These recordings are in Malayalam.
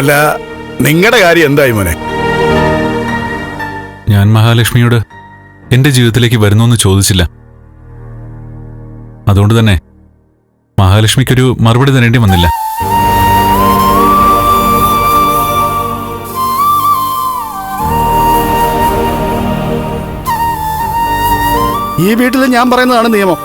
അല്ല നിങ്ങളുടെ കാര്യം എന്തായി മോനെ? ഞാൻ മഹാലക്ഷ്മിയോട് എന്റെ ജീവിതത്തിലേക്ക് വരുന്നോന്ന് ചോദിച്ചില്ല. അതുകൊണ്ട് തന്നെ മഹാലക്ഷ്മിക്കൊരു മറുപടി തരേണ്ടി വന്നില്ല. ഈ വീട്ടിൽ ഞാൻ പറയുന്നതാണ് നിയമം.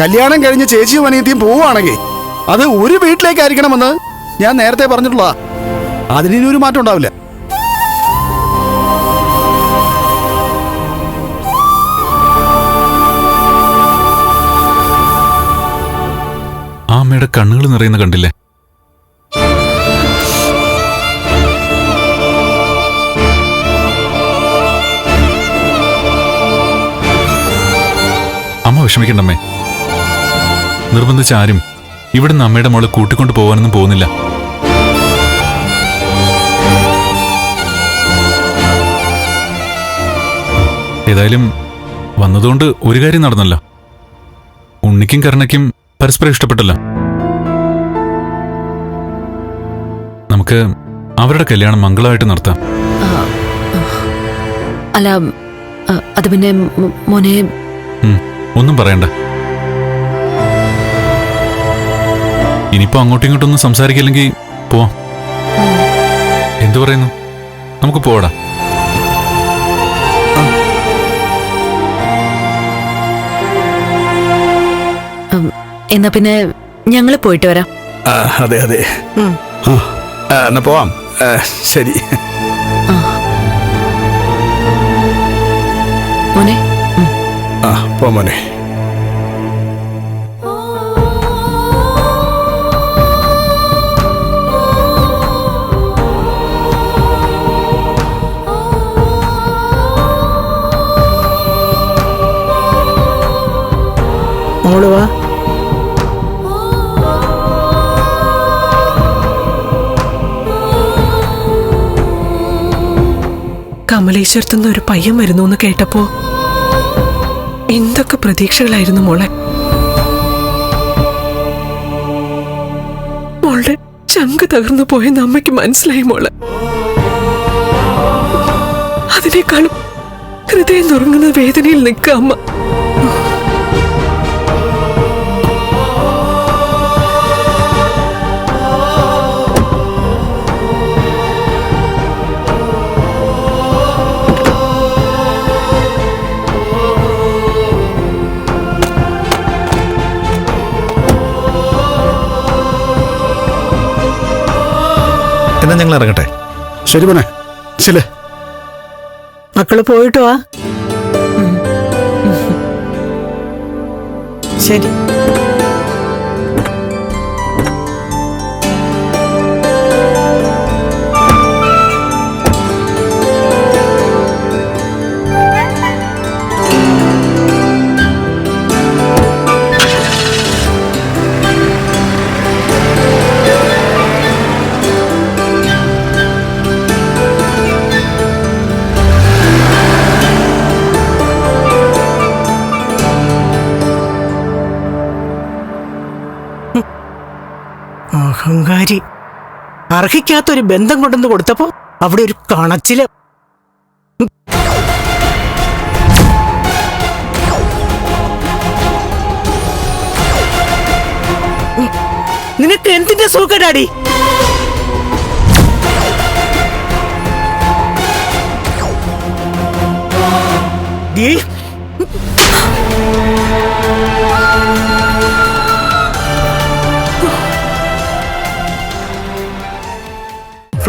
കല്യാണം കഴിഞ്ഞ് ചേച്ചിയും അനിയത്തിയും പോവുകയാണെങ്കിൽ അത് ഒരു വീട്ടിലേക്കായിരിക്കണമെന്ന് ഞാൻ നേരത്തെ പറഞ്ഞിട്ടുള്ളതാ. അതിനൊരു ഒരു മാറ്റം ഉണ്ടാവില്ല. അമ്മയുടെ കണ്ണുകൾ നിറയുന്ന കണ്ടില്ലേ? അമ്മ വിഷമിക്കണ്ടമ്മേ. നിർബന്ധിച്ച ആരും ഇവിടുന്ന് അമ്മയുടെ മോളെ കൂട്ടിക്കൊണ്ടു പോകാനൊന്നും പോകുന്നില്ല. ഏതായാലും വന്നതുകൊണ്ട് ഒരു കാര്യം നടന്നല്ല. ഉണ്ണിക്കും കരുണയ്ക്കും പരസ്പരം ഇഷ്ടപ്പെട്ടല്ല. നമുക്ക് അവരുടെ കല്യാണം മംഗളമായിട്ട് നടത്താം. അല്ല അത് പിന്നെ മോനെ ഒന്നും പറയണ്ട. ഇനിയിപ്പോ അങ്ങോട്ടും ഇങ്ങോട്ടൊന്നും സംസാരിക്കില്ലെങ്കിൽ പോവാം എന്തു പറയുന്നു? നമുക്ക് പോടാ. എന്നാ പിന്നെ ഞങ്ങൾ പോയിട്ട് വരാം. അതെ അതെ. എന്നാ പോവാം. ശരി. മോനെ. ആ പോ മോനെ. കമലേശ്വരത്തുനിന്ന് ഒരു പയ്യൻ വരുന്നു എന്ന് കേട്ടപ്പോ എന്തൊക്കെ പ്രതീക്ഷകളായിരുന്നു മോളെ. മോളുടെ ചങ്ക് തകർന്നു പോയെന്ന് അമ്മയ്ക്ക് മനസ്സിലായി മോളെ. അതിനേക്കാളും ഹൃദയം നുറങ്ങുന്ന വേദനയിൽ നിൽക്കുക അമ്മ. എന്നാ ഞങ്ങൾ ഇറങ്ങട്ടെ. ശരി മോനെ. ചില മക്കൾ പോയിട്ട് വാ. ശരി. അഹങ്കാരി. അർഹിക്കാത്തൊരു ബന്ധം കൊണ്ടുവന്ന് കൊടുത്തപ്പോ അവിടെ ഒരു കണച്ചിൽ. നിനക്ക് എന്തിന്റെ സുഖടാടി ഡീ